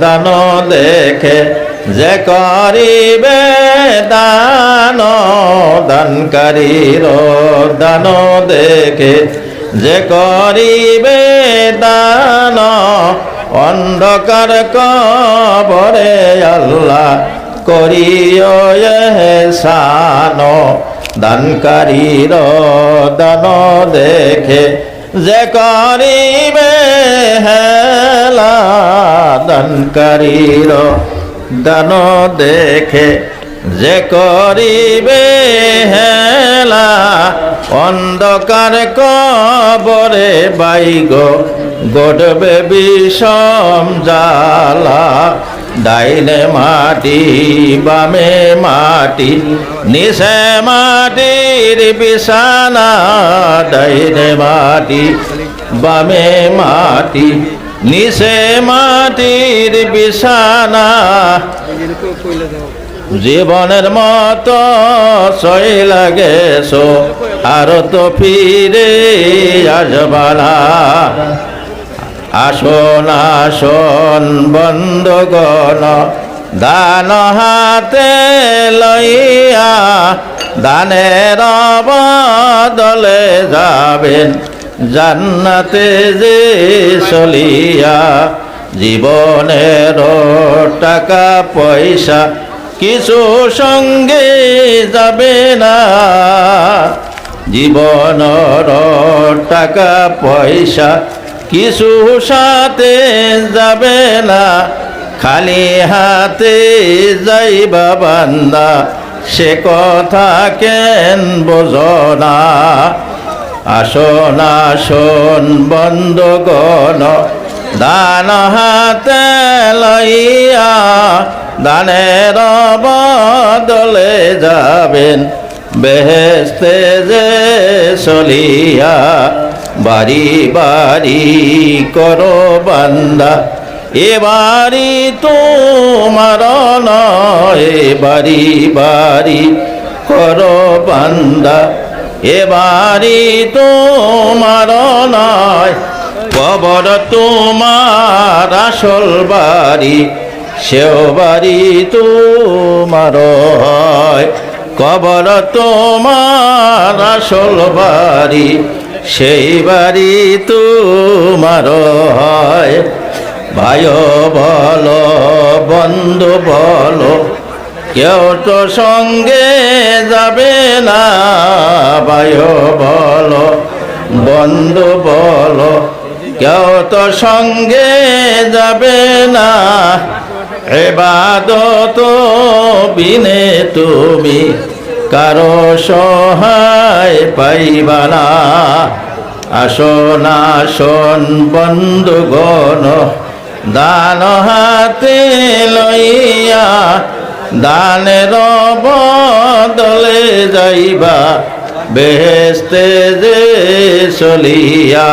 দান দেখে যে করিবে দান, দানকারীর দান দেখে যে করিবে দান, অন্ধকার কবরে আল্লাহ করিও সান দানকারীর দান দেখে যে করিবে হেলা দানকারীর দান দেখে। যে করিবে হেলা অন্ধকার কবরে বাইগ, গড়বে বিষম জালা ডাইনে মাটি, বামে মাটি নিশে বিছানা ডাইনে মাটি বামে মাটি নিশে মাটির বিছানা। জীবনের মতো সই লাগেছো, আর তো ফিরে আসবানা আসন আসন বন্ধগণ, দান হাতে লইয়া দানের বদলে যাবেন। জান্নাতে যে চলিয়া জীবনের টাকা, পয়সা, কিছু সঙ্গে যাবে না। জীবনের টাকা, পয়সা, কিছু সাথে যাবে না। খালি হাতে যাইবা বান্দা সে কথা কেন বোঝনা আসন আসন বন্ধ গণ দান হাতে লইয়া দানের বদলে যাবেন। বেহেস্তে যে চলিয়া বাড়ি বাড়ি করো বান্দা। এবারি নয় বাড়ি বাড়ি করো বান্দা। এবারি তোমার নয়, কবর তোমার আসল বাড়ি, সেও বাড়ি তোমার হয়। কবর তোমার আসল বাড়ি, সেই বাড়ি তোমার হয়। ভাই বলো, বন্ধু বলো কেউ তো সঙ্গে যাবে না, ভাই বলো, বন্ধু বলো, কেউ তো সঙ্গে যাবে না। এবাদত বিনে তুমি কারও সহায় পাইবা না। আসন আসন বন্ধুগণ, দান হাতে লইয়া দানের বদলে যাইবা বেহেস্তে যে চলিয়া